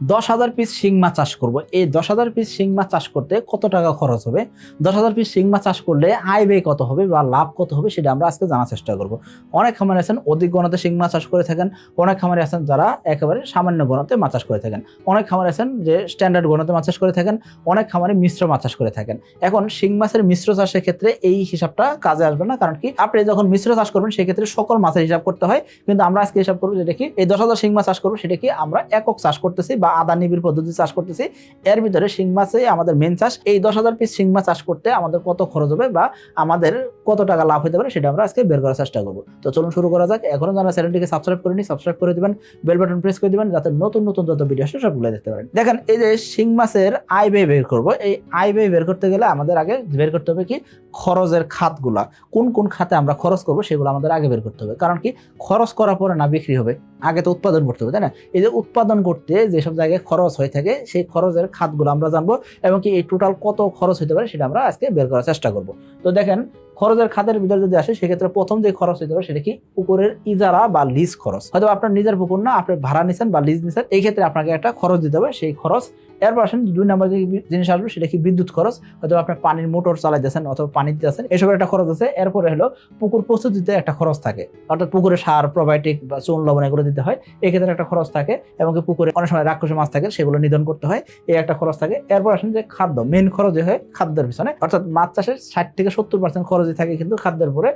দশ হাজার পিস শিং চাষ করব। এই দশ হাজার পিস শিং চাষ করতে কত টাকা খরচ হবে? দশ হাজার পিস শিং চাষ করলে আয় ব্যয় কত হবে বা লাভ কত হবে সেটা আমরা আজকে জানার চেষ্টা করব। অনেক খামারে আছেন, অধিক গণতে শিং চাষ করে থাকেন। অনেক খামারে আছেন যারা একেবারে সামান্য গণতে মাছ চাষ করে থাকেন। অনেক খামারে আছেন যে স্ট্যান্ডার্ড গণতে মাছ চাষ করে থাকেন। অনেক খামারে মিশ্র মাছ চাষ করে থাকেন। এখন শিং মাছের মিশ্র চাষের ক্ষেত্রে এই হিসাবটা কাজে আসবে না, কারণ কি? আপনি যখন মিশ্র চাষ করবেন সেক্ষেত্রে সকল মাছের হিসাব করতে হয়। কিন্তু আমরা আজকে হিসাব করব যেটা কি? এই দশ হাজার শিং চাষ করব, সেটা কি আমরা একক চাষ করতেছি বা আদা নিবিড় পদ্ধতি চাষ করতেছি, এর ভিতরে শিং মাছে আমাদের মেন চাষ। এই দশ হাজার পিস শিং মাছ চাষ করতে আমাদের কত খরচ হবে বা আমাদের কত টাকা লাভ হতে পারে সেটা আমরা আজকে বের করার চেষ্টা করব। তো চলুন শুরু করা যাক। এখনও যারা চ্যানেলটিকে সাবস্ক্রাইব করেনি সাবস্ক্রাইব করে দিবেন বেল বাটন প্রেস করে দেবেন, যাতে নতুন নতুন যত ভিডিও আসে সবগুলো দেখতে পারেন। দেখেন, এই যে শিং মাছের আয় ব্যয় বের করব। এই আয় ব্যয় বের করতে গেলে আমাদের আগে বের করতে হবে কি? খরচের খাতগুলা। কোন কোন খাতে আমরা খরচ করব সেগুলো আমাদের আগে বের করতে হবে। কারণ কি? খরচ করার পরে না বিক্রি হবে। আগে তো উৎপাদন করতে হবে, তাই না? এই যে উৎপাদন করতে যেসব জায়গায় খরচ হয়ে থাকে, সেই খরচের খাতগুলো আমরা জানব এবং কি এই টোটাল কত খরচ হতে পারে সেটা আমরা আজকে বের করার চেষ্টা করব। তো দেখেন, খরচের খাতের ভিতরে যদি আসে, সেক্ষেত্রে প্রথম যে খরচ হতে পারে সেটা কি? পুকুরের ইজারা বা লিজ খরচ। হয়তো আপনার নিজের পুকুর না, আপনি ভাড়া নিছেন বা লিজ নিছেন, এই ক্ষেত্রে আপনাকে একটা খরচ দিতে হবে, সেই খরচ এরপর আসেন দুই নম্বর যে জিনিস আসবে, সেটা কি বিদ্যুৎ খরচ হয়তো আপনার পানির মোটর চালাইতেছেন অথবা পানি দিতেছেন এসবের একটা খরচ আছে। এরপরে হলো পুকুর প্রস্তুতিতে একটা খরচ থাকে। অর্থাৎ পুকুরে সার প্রোবায়োটিক বা চুন লবণ এগুলো দিতে হয়। এক্ষেত্রে একটা খরচ থাকে এবং পুকুরে অনেক সময় রাক্ষসী মাছ থাকে, সেগুলো নিধন করতে হয়। এই একটা খরচ থাকে। এরপর আসেন যে খাদ্য মেন খরচ যে হয় খাদ্যের পিছনে। অর্থাৎ মাছ চাষের ষাট থেকে সত্তর পার্সেন্ট খরচই থাকে কিন্তু খাদ্যের পরে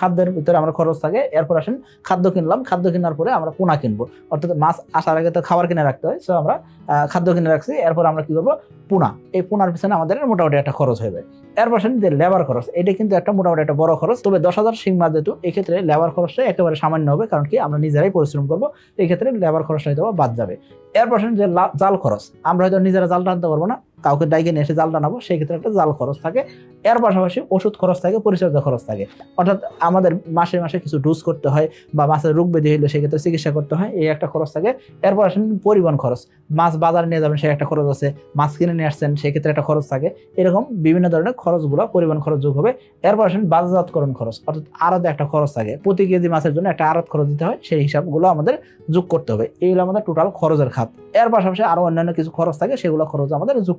খাদ্যের ভিতরে আমরা খরচ থাকে। এরপর আসেন খাদ্য কিনলাম। খাদ্য কেনার পরে আমরা পোনা কিনবো। অর্থাৎ মাছ আসার আগে তো খাবার কিনে রাখতে হয়। সো আমরা খাদ্য কিনে রাখছি। এরপর আমরা কি করব? পুনা। এই পুনার পিছনে আমাদের মোটামুটি একটা খরচ হবে এর আসেন যে লেবার খরচ, এটা কিন্তু একটা মোটামুটি একটা বড় খরচ। তবে দশ হাজার সিং মাছ যেহেতু, এক্ষেত্রে লেবার খরচটা একেবারে সামান্য হবে, কারণ কি আমরা নিজেরাই পরিশ্রম করব। এই ক্ষেত্রে লেবার খরচটা হয়তো বাদ যাবে। এর আসেন যে জাল খরচ, আমরা হয়তো নিজেরা জাল টানতে পারব না। কাউকে ডাইকে নিয়ে এসে জাল টানাবো, সেই ক্ষেত্রে একটা জাল খরচ থাকে। এর পাশাপাশি ওষুধ খরচ থাকে, পরিচর্যা খরচ থাকে। অর্থাৎ আমাদের মাসে মাসে কিছু ডোজ করতে হয় বা মাছের রোগ ব্যাধি হলে সেক্ষেত্রে চিকিৎসা করতে হয়, এই একটা খরচ থাকে। এরপর আসেন পরিবহন খরচ, মাছ বাজারে নিয়ে যাবেন সে একটা খরচ আছে। মাছ কিনে নিয়ে আসছেন সেক্ষেত্রে একটা খরচ থাকে। এরকম বিভিন্ন ধরনের খরচগুলো পরিবহন খরচ যোগ হবে। এরপর আসেন বাজারজাতকরণ খরচ, অর্থাৎ আড়তে একটা খরচ থাকে। প্রতি কেজি মাছের জন্য একটা আড়ত খরচ দিতে হয়, সেই হিসাবগুলো আমাদের যোগ করতে হবে। এইগুলো আমাদের টোটাল খরচের খাত। এর পাশাপাশি আরও অন্যান্য কিছু খরচ থাকে, সেগুলো খরচ আমাদের যোগ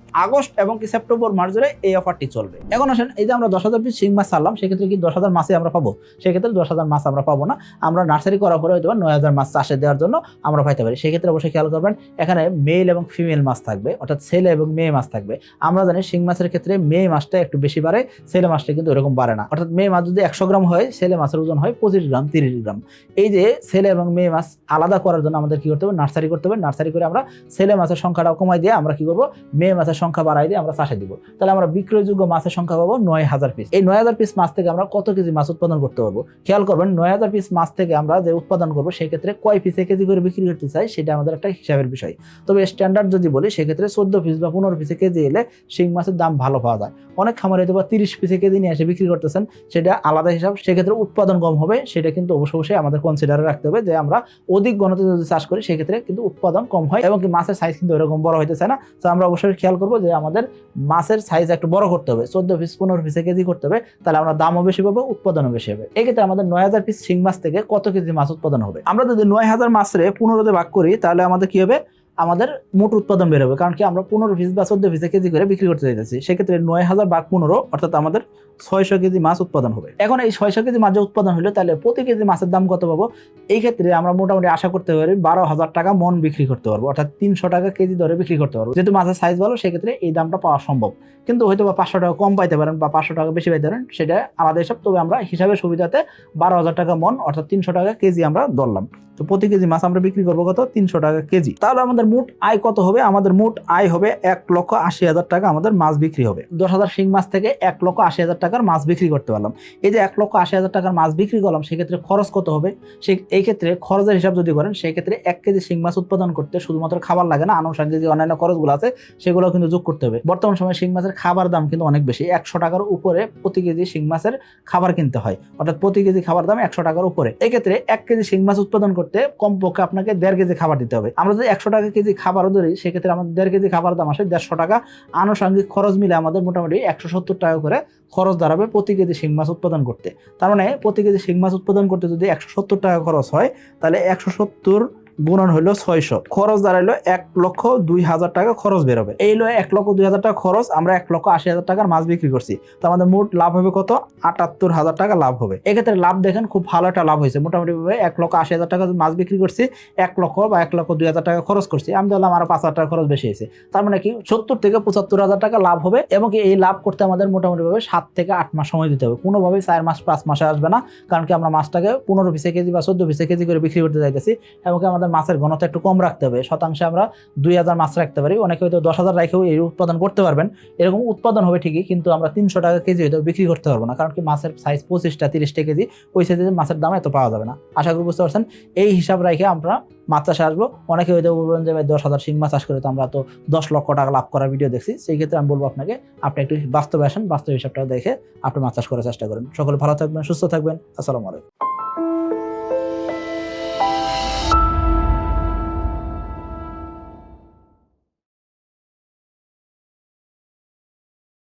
আগস্ট এবং কি সেপ্টেম্বর মাস ধরে এই অফারটি চলবে। এখন আসেন, এই যে আমরা দশ হাজার পিস শিং মাছ ছাড়লাম, সেক্ষেত্রে কি দশ হাজার মাছে আমরা পাবো? সেক্ষেত্রে দশ হাজার মাছ আমরা পাবো না। আমরা নার্সারি করার পরে হয়তো নয় হাজার মাছ চাষে দেওয়ার জন্য আমরা পাইতে পারি। সেক্ষেত্রে অবশ্যই খেয়াল করবেন, এখানে মেল এবং ফিমেল মাছ থাকবে, অর্থাৎ ছেলে এবং মেয়ে মাছ থাকবে। আমরা জানি শিং মাছের ক্ষেত্রে মেয়ে মাছটা একটু বেশি বাড়ে, ছেলে মাছটা কিন্তু এরকম বাড়ে না। অর্থাৎ মেয়ে মাছ যদি একশো গ্রাম হয়, ছেলে মাছের ওজন হয় পঁচিশ গ্রাম, তিরিশ গ্রাম। এই যে ছেলে এবং মেয়ে মাছ আলাদা করার জন্য আমাদের কি করতে হবে? নার্সারি করতে হবে। নার্সারি করে আমরা ছেলে মাছের সংখ্যাটা কমাই দিয়ে আমরা কি করব? মেয়ে মাছের সংখ্যা বাড়াই দিয়ে আমরা চাষে দিব। তাহলে আমরা বিক্রয়যোগ্য মাছের সংখ্যা পাবো নয় হাজার পিস এই নয় হাজার পিস মাছ থেকে আমরা কত কেজি মাছ উৎপাদন করতে পারব? খেয়াল করবেন, নয় হাজার পিস মাছ থেকে আমরা যে উৎপাদন করব, সেক্ষেত্রে কয় পিসে কেজি করে বিক্রি করতে চাই, সেটা আমাদের একটা হিসাবের বিষয়। তবে স্ট্যান্ডার্ড যদি বলি, সেক্ষেত্রে চোদ্দ পিস বা পনেরো পিসে কেজি এলে শিং মাছের দাম ভালো পাওয়া যায়। অনেক খামারে হয়তো বা তিরিশ পিসে কেজি নিয়ে এসে বিক্রি করতেছেন, সেটা আলাদা হিসাব। সেক্ষেত্রে উৎপাদন কম হবে, সেটা কিন্তু অবশ্য অবশ্যই আমাদের কনসিডারে রাখতে হবে যে আমরা অধিক গণতে যদি চাষ করি, সেক্ষেত্রে কিন্তু উৎপাদন কম হয় এবং কি মাছের সাইজ কিন্তু এরকম বড় হইতেছে না। তো আমরা অবশ্যই খেয়াল করব যে আমাদের মাছের সাইজ একটু বড় করতে হবে। চোদ্দ পিস পনেরো পিসে কেজি করতে হবে, তাহলে আমরা দামও বেশি পাবো, উৎপাদনও বেশি হবে। এক্ষেত্রে আমাদের নয় হাজার পিস শিং মাছ থেকে কত কেজি মাছ উৎপাদন হবে? আমরা যদি নয় হাজার মাছরে পনেরোতে ভাগ করি, তাহলে আমাদের কি হবে? আমাদের মোট উৎপাদন বেরোবে কারণ কি আমরা পনেরো পিস বা চোদ্দ পিসে কেজি করে বিক্রি করতে চাইতেছি। সেক্ষেত্রে নয় হাজার ভাগ পনেরো, অর্থাৎ আমাদের ছয়শো কেজি মাছ উৎপাদন হবে। এখন এই ছয়শো কেজি মাছ উৎপাদন হলো, তাহলে প্রতি কেজি মাছের দাম কত পাবো? এই ক্ষেত্রে আমরা মোটামুটি আশা করতে পারি বারো হাজার টাকা মন বিক্রি করতে পারব, অর্থাৎ তিনশো টাকা কেজি দরে বিক্রি করতে পারব। যেহেতু মাছের সাইজ ভালো, সেক্ষেত্রে এই দামটা পাওয়া সম্ভব। কিন্তু হয়তো বা পাঁচশো টাকা কম পাইতে পারেন বা পাঁচশো টাকা বেশি পাইতে পারেন, সেটা আলাদা হিসাব। তবে আমরা হিসাবে সুবিধাতে বারো হাজার টাকা মন, অর্থাৎ তিনশো টাকা কেজি আমরা ধরলাম। তো প্রতি কেজি মাছ আমরা বিক্রি করব কত? তিনশো টাকা কেজি। তাহলে আমাদের মোট আয় কত হবে? আমাদের মোট আয় হবে এক লক্ষ আশি হাজার টাকা। আমাদের মাছ বিক্রি হবে। দশ হাজার শিং মাছ থেকে এক লক্ষ আশি হাজার টাকার মাছ বিক্রি করতে পারলাম। এই যে এক লক্ষ আশি হাজার টাকার মাছ বিক্রি করলাম, সেক্ষেত্রে খরচ কত হবে? সে এই ক্ষেত্রে খরচের হিসাব যদি করেন সেই ক্ষেত্রে এক কেজি শিং মাছ উৎপাদন করতে শুধুমাত্র খাবার লাগে না, আনুষঙ্গিক যে অন্যান্য খরচগুলো আছে, সেগুলো কিন্তু যোগ করতে হবে। বর্তমান সময়ে শিং মাছের খাবার দাম কিন্তু অনেক বেশি। একশো টাকার উপরে প্রতি কেজি শিং মাছের খাবার কিনতে হয়। অর্থাৎ প্রতি কেজি খাবার দাম একশো টাকার উপরে। এক্ষেত্রে এক কেজি শিং মাছ উৎপাদন করতে কমপক্ষে আপনাকে দেড় কেজি খাবার দিতে হবে। আমরা যদি একশো টাকা কেজি খাবারও ধরি, সেক্ষেত্রে আমাদের দেড় কেজি খাবার দাম আসে দেড়শো টাকা। আনুষঙ্গিক খরচ মিলে আমাদের মোটামুটি একশো সত্তর টাকা করে খরচ দাঁড়াবে প্রতি কেজি শিং মাছ উৎপাদন করতে। তার মানে প্রতি কেজি শিং মাছ উৎপাদন করতে যদি একশো সত্তর টাকা খরচ হয়, তাহলে একশো সত্তর গুণন হলো ছয়শো। খরচ দাঁড়াইলো এক লক্ষ দুই হাজার টাকা খরচ বেরোবে। এই হলো এক লক্ষ দুই হাজার টাকা খরচ আমরা এক লক্ষ আশি হাজার টাকার মাছ বিক্রি করছি। তো আমাদের মোট লাভ হবে কত? আটাত্তর হাজার টাকা লাভ হবে। এক্ষেত্রে লাভ দেখেন খুব ভালো একটা লাভ হয়েছে। মোটামুটি ভাবে এক লক্ষ আশি হাজার টাকা মাছ বিক্রি করছি, এক লক্ষ বা এক লক্ষ দুই হাজার টাকা খরচ করছি। আমি ধরলাম আরও পাঁচ হাজার টাকা খরচ বেশি হয়েছে। তার মানে কি? সত্তর থেকে পঁচাত্তর হাজার টাকা লাভ হবে এবং এই লাভ করতে আমাদের মোটামুটি ভাবে সাত থেকে আট মাস সময় দিতে হবে। কোনোভাবেই চার মাস, পাঁচ মাসে আসবে না। কারণ কি আমরা মাছটাকে পনেরো পিসে কেজি বা চোদ্দ পিসে কেজি করে বিক্রি করতে যাইতেছি এবং আমাদের মাছের ঘনত্ব একটু কম রাখতে হবে। শতাংশে আমরা দুই হাজার মাছ রাখতে পারি। অনেকে হয়তো দশ হাজার রেখেও এই উৎপাদন করতে পারবেন। এরকম উৎপাদন হবে ঠিকই, কিন্তু আমরা তিনশো টাকা কেজি হয়তো বিক্রি করতে পারব না। কারণ কি মাছের সাইজ পঁচিশটা, তিরিশটা কেজি, ওই সাইজে মাছের দাম এত পাওয়া যাবে না। আশা করি বুঝতে পারছেন? এই হিসাব রেখে আমরা মাছ চাষে আসব। অনেকে হয়তো বলবেন যে, ভাই, দশ হাজার শিং মাছ চাষ করে তো আমরা তো দশ লক্ষ টাকা লাভ করার ভিডিও দেখছি। সেই ক্ষেত্রে আমি বলব আপনাকে, আপনি একটু বাস্তবে আসেন, বাস্তব হিসাবটা দেখে আপনি মাছ চাষ করার চেষ্টা করেন। সকলে ভালো থাকবেন, সুস্থ থাকবেন। আসসালামু আলাইকুম।